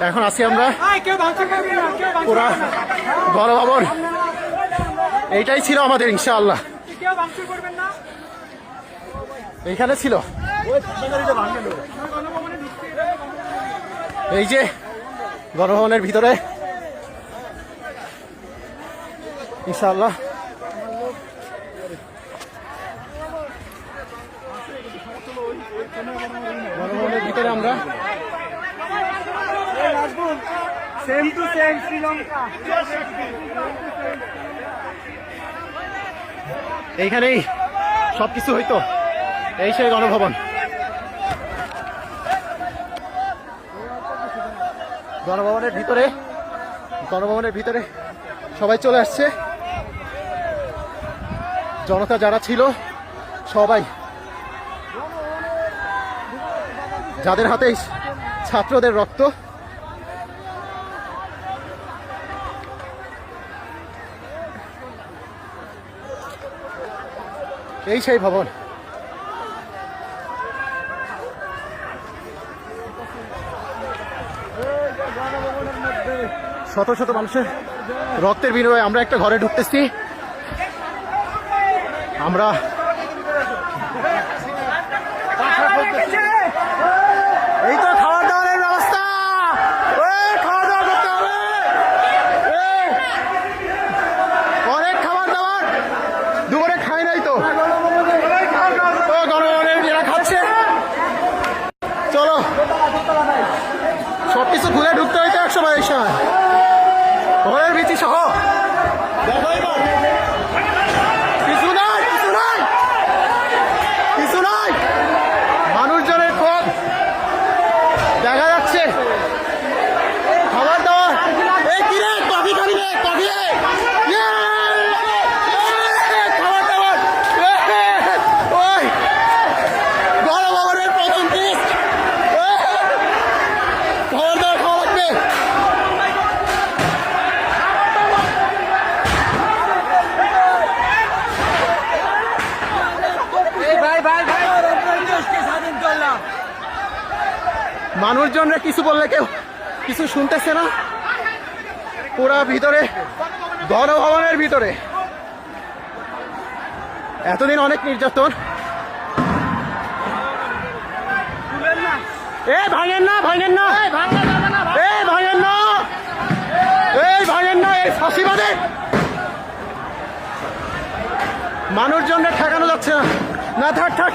এখন আছি আমরা। পুরা। গণভবন এইটাই ছিল আমাদের ইনশাআল্লাহ। এইখানে ছিল। এই যে গণভবনের ভিতরে। ইনশাআল্লাহ। গণভবনের ভিতরে আমরা সেম টু সেম শ্রীলঙ্কা এইখানেই সবকিছু হইতো। এই সেই গণভবন। গণভবনের ভিতরে গণভবনের ভিতরে সবাই চলে আসছে। জনতা যারা ছিল, সবাই। যাদের হাতে ছাত্রদের রক্ত এই সেই ভবন। শত শত মানুষের রক্তের বিনিময়ে আমরা একটা ঘরে ঢুকতেছি। আমরা এই তো খাওয়া দাওয়ার ব্যবস্থা এই, খাওয়া দাওয়া করতে হবে এই, অনেক খাবার দাবার দুপুরে খাই নাই তো ও গণভবনের এরা খাচ্ছে চলো সবকিছু খুলে ঢুকতে হইতো এক সময় এই সময় ঘরের বিচি সহ দেখো এবার। কিছু নাই কিছু নাই কিছু নাই মানুষজনের ক্ষোভ দেখা যাচ্ছে খাবার দাবার এই কি রে কফি খাবি রে কফি ইয়ে! খাবার দাবার ওই গণভবনের প্রথম পিস খাবার দাবার খাওয়া লাগবে ভাই ভাই ভাই স্বাধীন করলাম মানুষজনরা কিছু বললে কেউ কিছু শুনতেছে না? পুরা ভিতরে গণভবনের ভিতরে। এতদিন অনেক নির্যাতন। এ ভাঙেন না ভাঙেন না। এই ভাঙেন না। এই ভাঙেন না এই ফাঁসিবাদে। মানুষজনরা ঠেকানো যাচ্ছে না। না থাক থাক।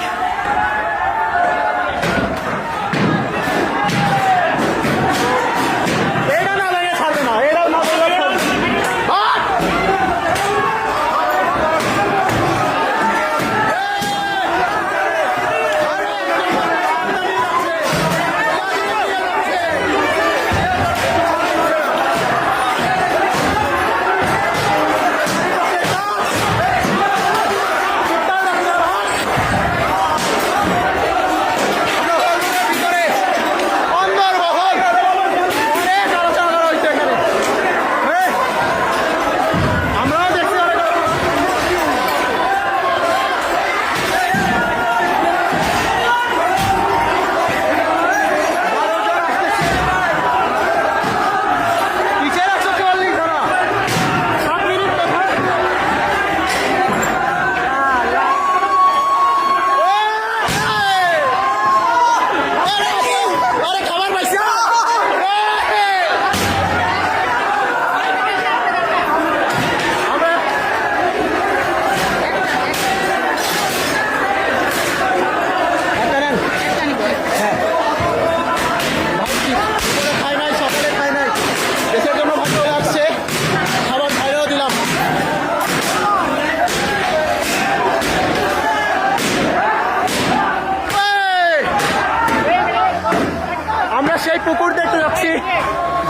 পুকুর দেখতে যাচ্ছি।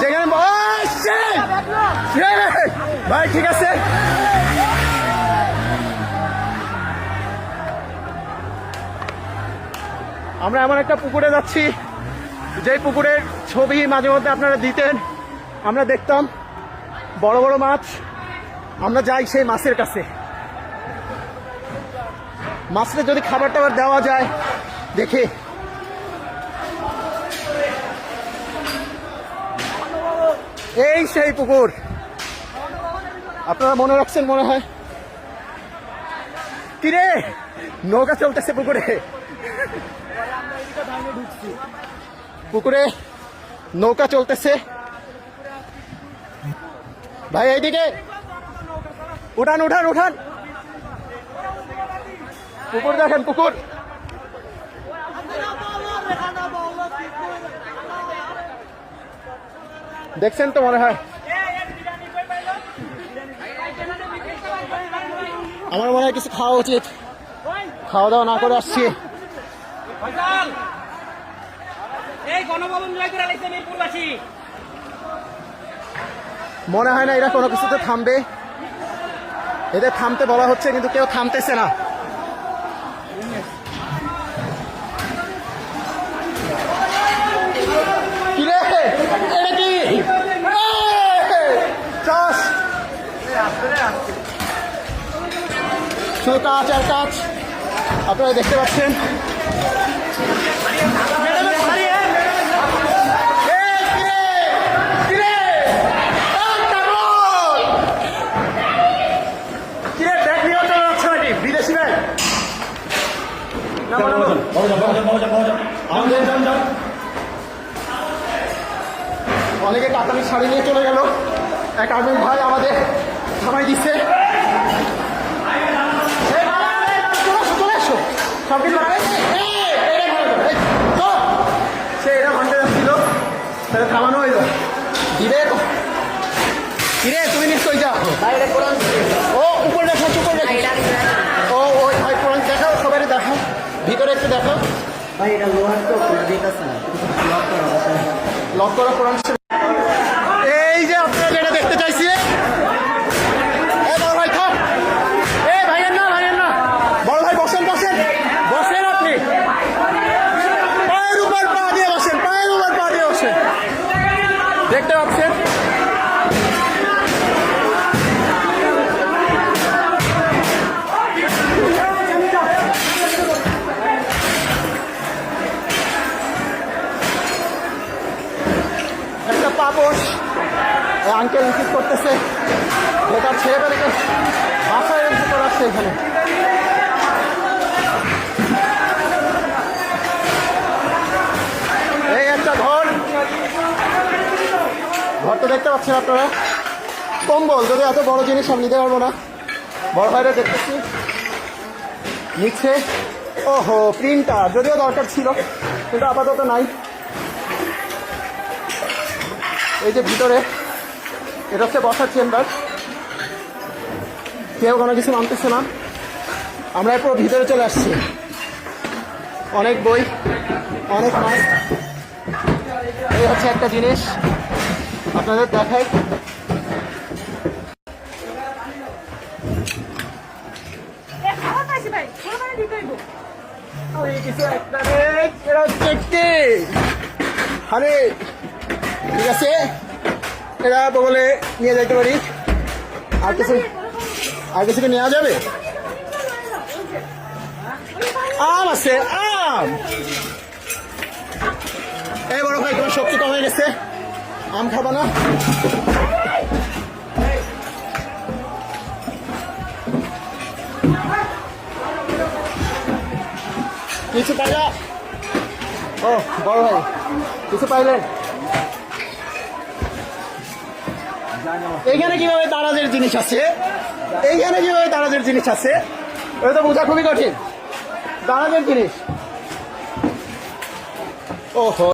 যেখানে! ভাই, ঠিক আছে। আমরা এমন একটা পুকুরে যাচ্ছি যে পুকুরের ছবি মাঝে মধ্যে আপনারা দিতেন। আমরা দেখতাম বড় বড় মাছ। আমরা যাই সেই মাছের কাছে। মাছটা যদি খাবার টাবার দেওয়া যায়, দেখে এই সেই পুকুর। আপনারা মনে রাখছেন মনে হয়? কিরে? নৌকা চলতেছে পুকুরে। পুকুরে নৌকা চলতেছে। ভাই, এইদিকে। উঠান উঠান উঠান। পুকুর দেখেন, পুকুর। দেখছেন তো মনে হয়? আমার মনে হয় কিছু খাওয়া উচিত। খাওয়া দাওয়া না করে আসছি। মনে হয় না এরা কোনো কিছুতে থামবে। এদের থামতে বলা হচ্ছে, কিন্তু কেউ থামতেছে না কি রে? এটা কি? এই! চাষ! শুধু কাজ আর কাজ। আপনারা দেখতে পাচ্ছেন। অনেকে কাতারি শাড়ি নিয়ে চলে গেল। এক আর্মিন ভাই আমাদের থামাই দিচ্ছে এই, চলে আসো, চলে আসো। সব কিছু বাড়াবে? এই, এটা ভালো করে, এই, চল। সে এটা ভাঙতে যাচ্ছিল তাহলে থামানো হইল। দিবে কিরে তুমি নিশ্চয়ই যাও। ও উপরে দেখো উপরে দেখো। ও ওই ভাই কোরআন দেখাও সবাই দেখাও। ভিতরে একটু দেখো ভাই এটা লোহার তো লক করা কোরআন। পাপস আঙ্কেল রিসিভ করতেছে। তার ছেলে পেলেকে বাসায় রেখে করাচ্ছে এখানে। এই একটা ঘর। ঘর তো দেখতে পাচ্ছেন আপনারা। কম্বল, যদি এত বড় জিনিস আমি নিতে পারব না। বড় ভাইরা দেখতেছি। নিচ্ছে। ওহো প্রিন্টার যদিও দরকার ছিল, কিন্তু আপাতত নাই। এই যে ভিতরে এটা হচ্ছে বসার চেম্বার। কেউ কোনো কিছু মানতেছে না। আমরা পুরো ভিতরে চলে আসছি। অনেক বই অনেক মাছ। এই হচ্ছে একটা জিনিস। আপনাদের দেখাই। কিছু একটা? আরে ঠিক আছে? এরা বগলে নিয়ে যাইতে পারি। আর কিছু আর কিছু কি নেওয়া যাবে? আম আছে, আম! এই বড় ভাই, তোমার শক্তি কমে গেছে। আম খাবা না? কিছু পাইলা? ও, বড় ভাই, কিছু পাইলেন? এইখানে কীভাবে দারাজের জিনিস আছে? এইখানে কীভাবে দারাজের জিনিস আছে? ওটা তো বোঝা খুবই কঠিন। দারাজের জিনিস। ওহো।